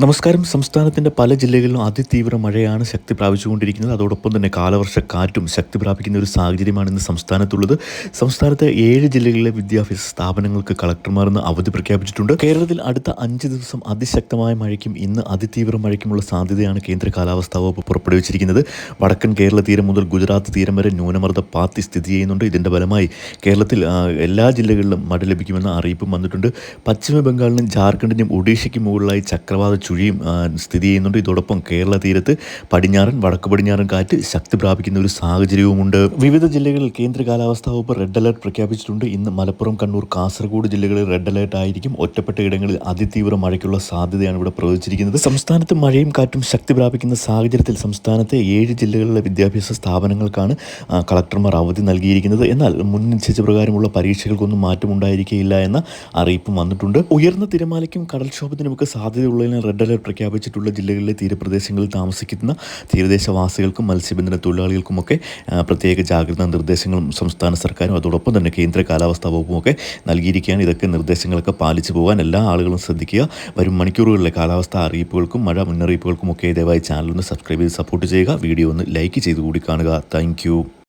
നമസ്കാരം. സംസ്ഥാനത്തിന്റെ പല ജില്ലകളിലും അതിതീവ്ര മഴയാണ് ശക്തി പ്രാപിച്ചുകൊണ്ടിരിക്കുന്നത്. അതോടൊപ്പം തന്നെ കാലവർഷ കാറ്റും ശക്തി പ്രാപിക്കുന്ന ഒരു സാഹചര്യമാണ് ഇന്ന് സംസ്ഥാനത്തുള്ളത്. സംസ്ഥാനത്തെ ഏഴ് ജില്ലകളിലെ വിദ്യാഭ്യാസ സ്ഥാപനങ്ങൾക്ക് കളക്ടർമാർ ഇന്ന് അവധി പ്രഖ്യാപിച്ചിട്ടുണ്ട്. കേരളത്തിൽ അടുത്ത അഞ്ച് ദിവസം അതിശക്തമായ മഴയ്ക്കും ഇന്ന് അതിതീവ്ര മഴയ്ക്കുമുള്ള സാധ്യതയാണ് കേന്ദ്ര കാലാവസ്ഥാ വകുപ്പ് പുറപ്പെടുവിച്ചിരിക്കുന്നത്. വടക്കൻ കേരള തീരം മുതൽ ഗുജറാത്ത് തീരം വരെ ന്യൂനമർദ്ദ പാത്തി സ്ഥിതി ചെയ്യുന്നുണ്ട്. ഇതിന്റെ ഫലമായി കേരളത്തിൽ എല്ലാ ജില്ലകളിലും മഴ ലഭിക്കുമെന്ന അറിയിപ്പും വന്നിട്ടുണ്ട്. പശ്ചിമ ബംഗാളിനും ജാർഖണ്ഡിനും ഒഡീഷയ്ക്ക് മുകളിലായി ചക്രവാത ചുഴിയും സ്ഥിതി ചെയ്യുന്നുണ്ട്. ഇതോടൊപ്പം കേരള തീരത്ത് പടിഞ്ഞാറൻ വടക്ക് പടിഞ്ഞാറൻ കാറ്റ് ശക്തി പ്രാപിക്കുന്ന ഒരു സാഹചര്യവുമുണ്ട്. വിവിധ ജില്ലകളിൽ കേന്ദ്ര കാലാവസ്ഥാ വകുപ്പ് റെഡ് അലർട്ട് പ്രഖ്യാപിച്ചിട്ടുണ്ട്. ഇന്ന് മലപ്പുറം കണ്ണൂർ കാസർഗോഡ് ജില്ലകളിൽ റെഡ് അലർട്ട് ആയിരിക്കും. ഒറ്റപ്പെട്ട ഇടങ്ങളിൽ അതിതീവ്ര മഴയ്ക്കുള്ള സാധ്യതയാണ് ഇവിടെ പ്രവചിച്ചിരിക്കുന്നത്. സംസ്ഥാനത്ത് മഴയും കാറ്റും ശക്തി പ്രാപിക്കുന്ന സാഹചര്യത്തിൽ സംസ്ഥാനത്തെ ഏഴ് ജില്ലകളിലെ വിദ്യാഭ്യാസ സ്ഥാപനങ്ങൾക്കാണ് കളക്ടർമാർ അവധി നൽകിയിരിക്കുന്നത്. എന്നാൽ മുൻ നിശ്ചയിച്ച പ്രകാരമുള്ള പരീക്ഷകൾക്കൊന്നും മാറ്റമുണ്ടായിരിക്കില്ല എന്ന അറിയിപ്പും വന്നിട്ടുണ്ട്. ഉയർന്ന തിരമാലയ്ക്കും കടൽക്ഷോഭത്തിനുമൊക്കെ സാധ്യതയുള്ളതിനാൽ റെഡ് അലർട്ട് പ്രഖ്യാപിച്ചിട്ടുള്ള ജില്ലകളിലെ തീരപ്രദേശങ്ങളിൽ താമസിക്കുന്ന തീരദേശവാസികൾക്കും മത്സ്യബന്ധന തൊഴിലാളികൾക്കുമൊക്കെ പ്രത്യേക ജാഗ്രതാ നിർദ്ദേശങ്ങളും സംസ്ഥാന സർക്കാരും അതോടൊപ്പം തന്നെ കേന്ദ്ര കാലാവസ്ഥാ വകുപ്പും ഒക്കെ നൽകിയിരിക്കുകയാണ്. ഇതൊക്കെ നിർദ്ദേശങ്ങളൊക്കെ പാലിച്ചു പോകാൻ എല്ലാ ആളുകളും ശ്രദ്ധിക്കുക. വരും മണിക്കൂറുകളിലെ കാലാവസ്ഥാ അറിയിപ്പുകൾക്കും മഴ മുന്നറിയിപ്പുകൾക്കും ഒക്കെ ദയവായി ചാനൽ ഒന്ന് സബ്സ്ക്രൈബ് ചെയ്ത് സപ്പോർട്ട് ചെയ്യുക. വീഡിയോ ഒന്ന് ലൈക്ക് ചെയ്ത് കൂടി കാണുക. താങ്ക്